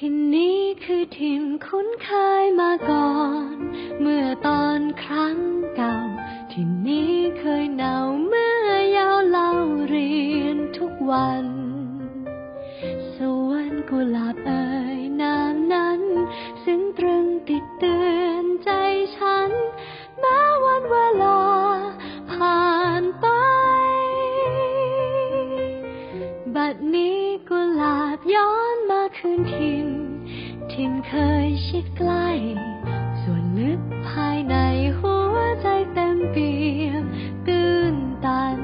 ที่นี้คือถิ่นคุ้นเคยมาก่อน เมื่อตอนครั้งเก่าที่นี้เคยหนาวเมื่อยาวเล่าเรียนทุกวัน สวนกุหลาบเอ่ เคยชิดใกล้ ส่วนลึกภายในหัวใจเต็มเปี่ยมตื้นตัน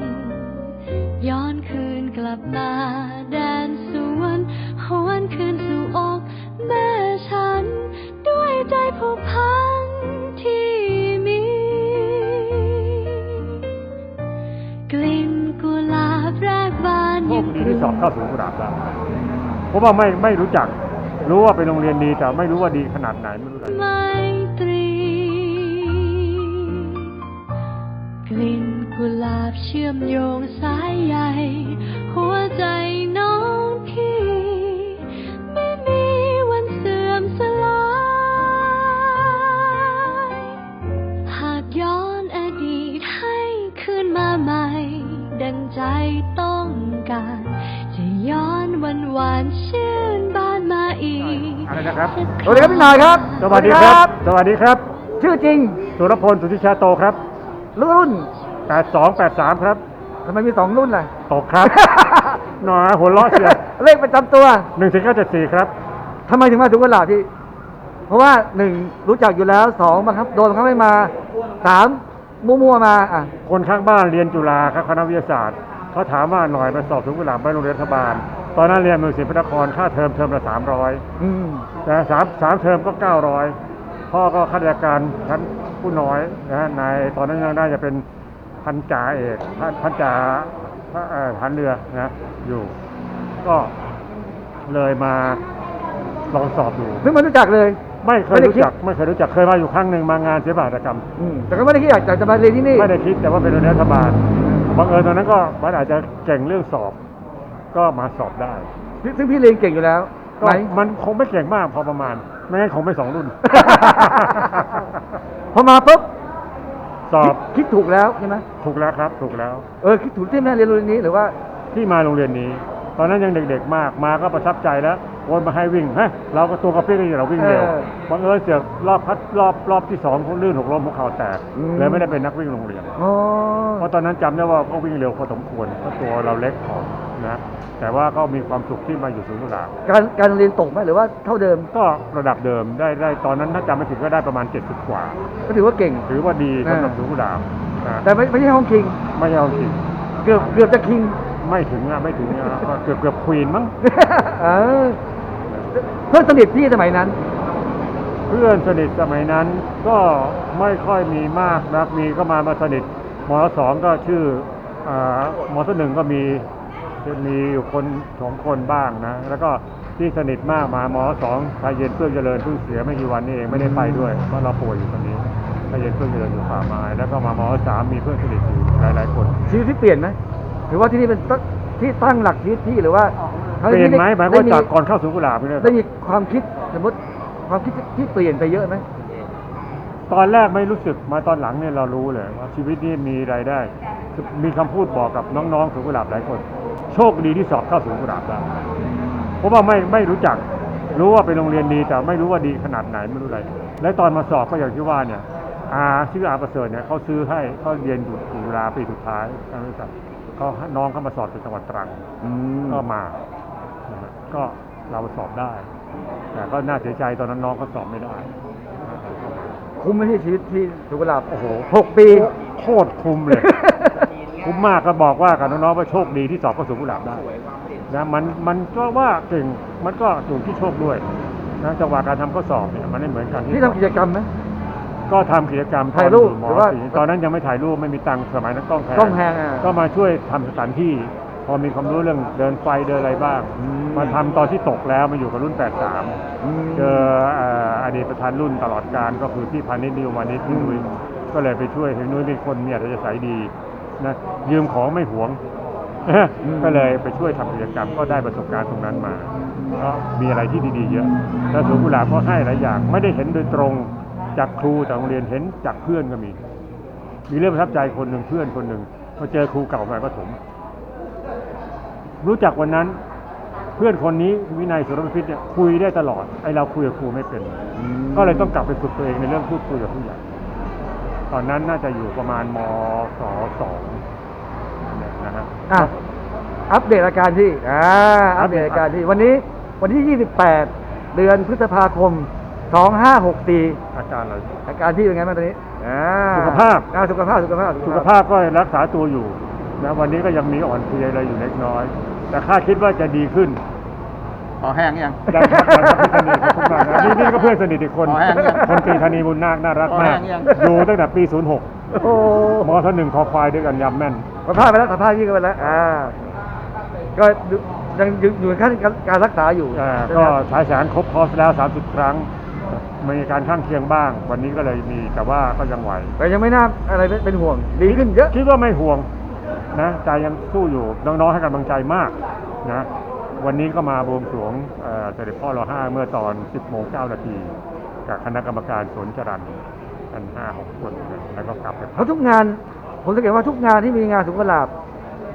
ย้อนคืนกลับมาแดนสวนหวนคืนสู่อกแม่ฉัน ด้วยใจผูกพันที่มี กลิ่นกุหลาบแรกบานพวกคดีที่สอบเข้าศูนย์กุหลาบได้เพราะว่าไม่ไม่รู้จัก รู้ว่าเป็นโรงเรียนดีแต่ไม่รู้ว่าดีขนาดไหนไม่รู้เลยไมตรีกลิ่นกุหลาบเชื่อมโยงสายใยหัวใจน้อง ครับ สวัสดีครับพี่หน่อยครับสวัสดีครับ สวัสดีครับ ชื่อจริง สุรพล สุทธิชาโตครับ รุ่น 8283 ครับทำไมมีสองรุ่นล่ะ ตกครับ หนอหัวล้อเสียเลขประจำตัว1ถึง974 ครับทำไมถึงมาถึงกุหลาบพี่ เพราะว่าหนึ่งรู้จักอยู่แล้วสองบังคับ โดนบังคับให้มาสามมั่วๆมาอะคนข้างบ้านเรียนจุฬาครับคณะวิทยาศาสตร์เขาถามว่าหน่อยมาสอบศูนย์กุหลาบไปโรงเรียนรัฐบาล ตอนนั้นเรียนมือศิลปนครค่าเทอมเทอมละ300อืมนะสามสามเทอมก็เก้าร้อยพ่อก็ข้าราชการชั้นผู้น้อยนะฮะนายตอนนั้นยังน่าจะเป็นพันจ่าเอกพันพันจ่าพระเอ่อพันเรือนะอยู่ ก็เลยมาลองสอบดูซึ่งไมันรู้จักเลย ไม่เคยไม่ได้รู้จักไม่เคยรู้จักเคยมาอยู่ครั้งหนึ่งมางานศิลปหัตถกรรม อืมแต่ก็ไม่ได้คิดอยากจะมาเรียนที่นี่ ไม่ได้คิดแต่ว่าเป็นโรงเรียนรัฐบาลบังเอิญตอนนั้นก็มันอาจจะเก่งเรื่องสอบ ก็มาสอบได้ซึ่งซึ่งพี่เรียนเก่งอยู่แล้วก็ไหมมันคงไม่เก่งมากพอประมาณ ไม่งั้นคงไม่สองรุ่น พอมาปุ๊บสอบคิดคิดถูกแล้วใช่ไหมถูกแล้วครับ ถูกแล้ว เออคิดถูกที่แม่เรียนโรงเรียนนี้หรือว่า ที่มาโรงเรียนนี้ ตอนนั้นยังเด็กๆมาก มาก็ประทับใจแล้ววนมาให้วิ่งเฮ้ยเราก็ตัวกระเปี้ยกันอยู่เราวิ่งเร็วเออบังเอิญเสียรอบพัดรอบรอบที่สองเขาลื่นหกล้มหัวเข่าแตกอืม เลยไม่ได้เป็นนักวิ่งโรงเรียน อ๋อเพราะตอนนั้นจำได้ว่าก็วิ่งเร็วพอสมควรเพราะตัวเราเล็กพอ นะแต่ว่าก็มีความสุขที่มาอยู่ศูนย์กุหลาบการการเรียนตกไหมหรือว่าเท่าเดิม ก็ระดับเดิมได้ได้ตอนนั้นถ้าจำไม่ผิดก็ได้ประมาณ 70 กว่า ก็ถือว่าเก่ง ถือว่าดีสำหรับอ่าศูนย์กุหลาบนะแต่ไม่ไม่ใช่ห้องคิง ไม่เอาจริง เกือบเกือบจะคิง ไม่ถึงอะไม่ถึงอะก็เกือบเกือบควีนมั้งเออเพื่อนสนิทพี่สมัยนั้น เพื่อนสนิทสมัยนั้นก็ไม่ค่อยมีมากนักมีก็มามาสนิทมสองก็ชื่ออามสหนึ่งก็มี มีอยู่คนสองคนบ้างนะ แล้วก็ที่สนิทมากมามสองชายเย็นเพื่อเจริญเพิ่งเสียไม่กี่วันนี้เองไม่ได้ไปด้วยเพราะเราป่วยอยู่ตอนนี้ชายเย็นเพื่อเจริญอยู่ป่าไม้แล้วก็มามสามมีเพื่อนสนิทอยู่หลายๆคน ชีวิตที่เปลี่ยนไหมหรือว่าที่นี่เป็นตั้งที่ตั้งหลักชีวิตพี่หรือว่าเปลี่ยนไหมหมายความว่าได้จากก่อนเข้าสู่กุหลาบนี่ได้มีความคิดสมมติความคิดที่เปลี่ยนไปเยอะไหมตอนแรกไม่รู้สึกมาตอนหลังเนี่ยเรารู้เลยว่าชีวิตนี้มีรายได้ มีคำพูดบอกกับน้องๆศูนย์กุหลาบหลายคน โชคดีที่สอบเข้าศูนย์กุหลาบได้เพราะว่าไม่ไม่รู้จักรู้ว่าเป็นโรงเรียนดีแต่ไม่รู้ว่าดีขนาดไหนไม่รู้อะไร และตอนมาสอบก็อย่างที่ว่าเนี่ยอาชื่ออาประเสริฐเนี่ยเขาซื้อให้เขาเรียนอยู่จุฬาปีสุดท้ายการศึกษาเขาน้องเขามาสอบที่จังหวัดตรังก็มานะฮะก็เราสอบได้ แต่ก็น่าเสียใจตอนนั้นน้องเขาสอบไม่ได้ คุ้มไหมที่ชีวิตที่สุกุหลาบโอ้โหหกปี โคตรคุ้มเลย คุ้มมากก็บอกว่ากับน้องๆว่าโชคดีที่สอบเข้าสู่กุหลาบได้นะมันมันก็ว่าเก่งมันก็อยู่ที่โชคด้วยนะจังหวะการทำข้อสอบเนี่ยมันไม่เหมือนกันพี่ทำกิจกรรมไหม ก็ทำกิจกรรมถ่ายรูปตอนอหรือว่าสี่ตอนนั้นยังไม่ถ่ายรูปไม่มีตังค์สมัยนั้นกล้องแพงกล้องแพงอะ ก็มาช่วยทำสถานที่ พอมีความรู้เรื่องเดินไฟเดินอะไรบ้างอืมมาทำตอนที่ตกแล้วมาอยู่กับรุ่น 83มเจอเอ่ออดีตประธานรุ่นตลอดการก็คือพี่พานิชนิวมานิชพี่นุ้ยก็เลยไปช่วยพี่นุ้ยเป็นคนมีอัธยาศัยดี นะยืมของไม่หวง ก็เลยไปช่วยทำกิจกรรมก็ได้ประสบการณ์ตรงนั้นมาก็มีอะไรที่ดีๆเยอะ แล้วสวนกุหลาบก็ให้หลายอย่าง ไม่ได้เห็นโดยตรงจากครูจากโรงเรียนเห็นจากเพื่อนก็มี มีเรื่องประทับใจคนหนึ่งเพื่อนคนหนึ่งมาเจอครูเก่าม่ประถมรู้จักวันนั้นเพื่อนคนนี้วินัยสุรพิษเนี่ยคุยได้ตลอดไอเราคุยกับครูไม่เป็น ก็เลยต้องกลับไปฝึกตัวเองในเรื่องพูดคุยกับผู้ใหญ่ ตอนนั้นน่าจะอยู่ประมาณมศสองนะฮะอะอัปเดตอาการพี่อ่าอัปเดตอาการพี่วันนี้วันที่ 28 เดือนพฤษภาคม 2564 อาการอะไรอาการพี่เป็นไงบ้างตอนนี้อ่าสุขภาพอ่สุขภาพสุขภาพสุขภาพก็รักษาตัวอยู่นะวันนี้ก็ยังมีอ่อนเพลียอะไรอยู่เล็กน้อย แต่คาดคิดว่าจะดีขึ้นข อแห้งยังได้ครับได้ครับพี่ธนีขอบคุณมากนะนี่นี่ก็เพื่อนสนิทอีกคนขอแห้งยังคนตรีธนีบุญนาคน่ารักขอมาแห้กงยัง อยู่ตั้งแต่ปีโอ้06มอทหนึ่งคอควายด้วยกันยำแม่น สัมภาษณ์ไปแล้วสัมภาษณ์พี่ก็ไปแล้วอ่าก็ยังอยู่อยู่ในขั้นการรักษาอยู่อ่าใช่ไหมก็ครับฉายแสงครบคอร์สแล้ว 30 ครั้ง มีการข้างเคียงบ้าง วันนี้ก็เลยมีแต่ว่าก็ยังไหว แต่ยังไม่น่าอะไรเป็นเป็นห่วง ดีขึ้นเยอะ คิดว่าไม่ห่วงนะใจยังสู้อยู่ น้องๆให้กำลังใจมากนะ วันนี้ก็มาบวงสรวงเอ่อเสด็จพ่อรอห้าเมื่อตอน 10โมง9นาทีกับคณะกรรมการสวนจรันกันห้าหกคนแล้วก็กลับไปเพราะทุกงาน ผมสังเกตว่าทุกงานที่มีงานสุขลาบ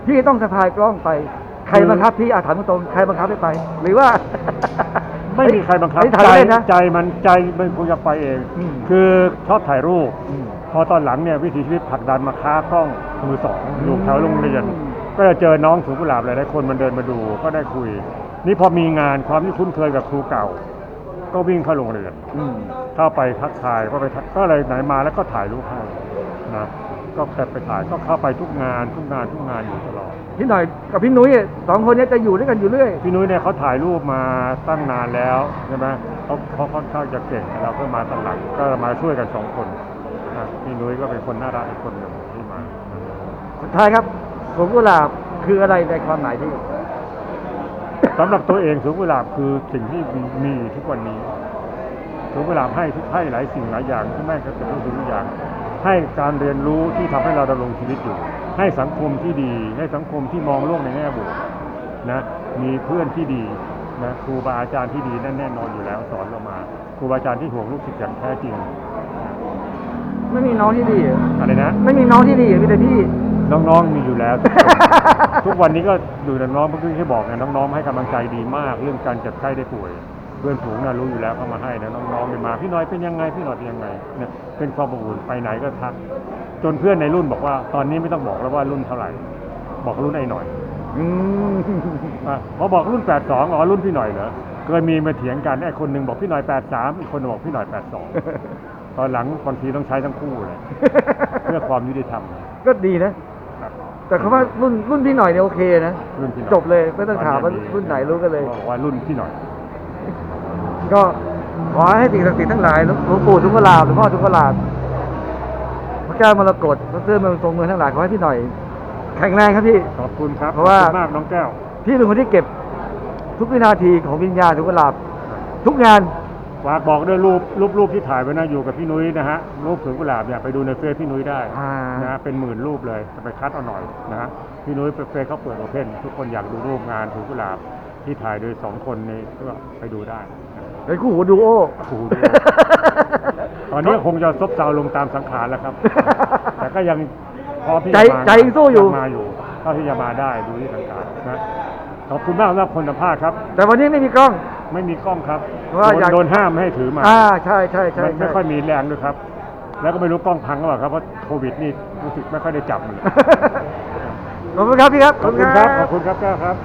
พี่ต้องสะพายกล้องไป ใครบังคับพี่อาถามตรงๆใครบังคับให้ไป หรือว่า ไม่มีใครบังคับไม่ถ่ายใจเล่นนะใจมันใจมันคงจะไปเองอืมคือชอบถ่ายรูปอืมพอตอนหลังเนี่ยวิถีชีวิตผลักดันมาค้ากล้องมือสองอืมอยู่แถวโรงเรียน ก็จะเจอน้องสูงกุหลาบหลายๆคนมันเดินมาดูก็ได้คุย นี่พอมีงานความที่คุ้นเคยกับครูเก่า ก็วิ่งเข้าโรงเรียนอืมเข้าไปทักทายก็ไปทักก็เลยไหนมาแล้วก็ถ่ายรูปให้นะก็แต่ไปถ่ายก็เข้าไปทุกงานทุกงานทุกงานอยู่ตลอด พี่หน่อยกับพี่นุ้ยสองคนเนี้จะอยู่ด้วยกันอยู่เรื่อย พี่นุ้ยเนี่ยเขาถ่ายรูปมาตั้งนานแล้วใช่ไหมเขาเขาค่อนข้างจะเก่งเราก็มาตอนหลังก็มาช่วยกันสองคนนะพี่นุ้ยก็เป็นคนน่ารักอีกคนหนึ่งที่มา สุดท้ายครับ สวนกุหลาบคืออะไรในความหมายที่สำหรับตัวเองสวนกุหลาบคือสิ่งที่มีมีอยู่ทุกวันนี้สวนกุหลาบให้ทุกให้หลายสิ่งหลายอย่างที่แม่ก็เป็นทุกสิ่งทุกอย่าง ให้การเรียนรู้ที่ทำให้เราดำรงชีวิตอยู่ ให้สังคมที่ดี ให้สังคมที่มองโลกในแง่บวกนะมีเพื่อนที่ดีนะครูบาอาจารย์ที่ดีนั่นแน่นอนอยู่แล้วสอนเรามา ครูบาอาจารย์ที่ห่วงลูกศิษย์อย่างแท้จริง ไม่มีน้องที่ดีอะไรนะ ไม่มีน้องที่ดีมีแต่พี่ น้องๆมีอยู่แล้ว ทุกคนทุกวันนี้ก็ดูแต่น้องเมื่อกี้ที่บอกไงน้องๆให้กำลังใจดีมากเรื่องการเจ็บไข้ได้ป่วย เพื่อนฝูงน่ะรู้อยู่แล้วเขามาให้นะน้องๆเนี่ยมาพี่น้อยเป็นยังไงพี่หน่อยเป็นยังไงเนี่ยเป็นความอบอุ่นไปไหนก็ทัก จนเพื่อนในรุ่นบอกว่า ตอนนี้ไม่ต้องบอกแล้วว่ารุ่นเท่าไหร่ บอกรุ่นไอ้หน่อยอืมอะพอบอกรุ่น82อ๋อรุ่นพี่หน่อยเหรอเคยมีมาเถียงกันไอ้คนหนึ่งบอกพี่หน่อย83อีกคนหนึ่งบอกพี่หน่อย82ตอนหลังบางทีต้องใช้ทั้งคู่เลยเพื่อความยุติธรรม ก็ดีนะครับ แต่เขาว่ารุ่นรุ่นพี่หน่อยเนี่ยโอเคนะ รุ่นพี่หน่อยจบเลยไม่ต้องถามว่ารุ่นไหนรู้กันเลย บอกว่ารุ่นพี่หน่อย ก็ขอให้สิ่งศักดิ์สิทธิ์ทั้งหลายหลวงปู่ทุกขลาบหลวงพ่อทุกขลาบพระเจ้ามรกตพระเสื้อเมืองทรงเมืองทั้งหลายขอให้พี่หน่อย แข็งแรงครับพี่ ขอบคุณครับเพราะว่า ขอบคุณมากน้องแก้ว พี่เป็นคนที่เก็บทุกวินาทีของวิญญาณทุกขลาบทุกงาน ฝากบอกด้วยรูปรูปรูปที่ถ่ายไว้นะอยู่กับพี่นุ้ยนะฮะรูปสวนกุหลาบเนี่ยไปดูในเฟซพี่นุ้ยได้อ่านนะฮะเป็นหมื่นรูปเลยจะไปคัดเอาหน่อยนะฮะพี่นุ้ยเฟซเขาเปิดโอเพนทุกคนอยากดูรูปงานสวนกุหลาบที่ถ่ายโดยสองคนนี้ก็ไปดูได้นะเป็นคู่หูดูโอคู่หูดูโอตอนนี้คงจะซบเซาลงตามสังขารแล้วครับ แต่ก็ยังพอที่ใจจะมาใจยังสู้อยู่มาอยู่เท่าที่จะมาได้ดูที่สังขารนะ ขอบคุณมากสำหรับคนสัมภาษณ์ครับ แต่วันนี้ไม่มีกล้อง ไม่มีกล้องครับเพราะว่าโดนอยาก โดนห้ามไม่ให้ถือมาอ่าใช่ใช่ใช่ไม่ใช่ ไม่ค่อยมีแรงด้วยครับ แล้วก็ไม่รู้กล้องพังหรือเปล่าครับเพราะโควิดนี่รู้สึกไม่ค่อยได้จับมันขอบคุณครับพี่ครับ ขอบคุณครับขอบคุณครับแก้วครับ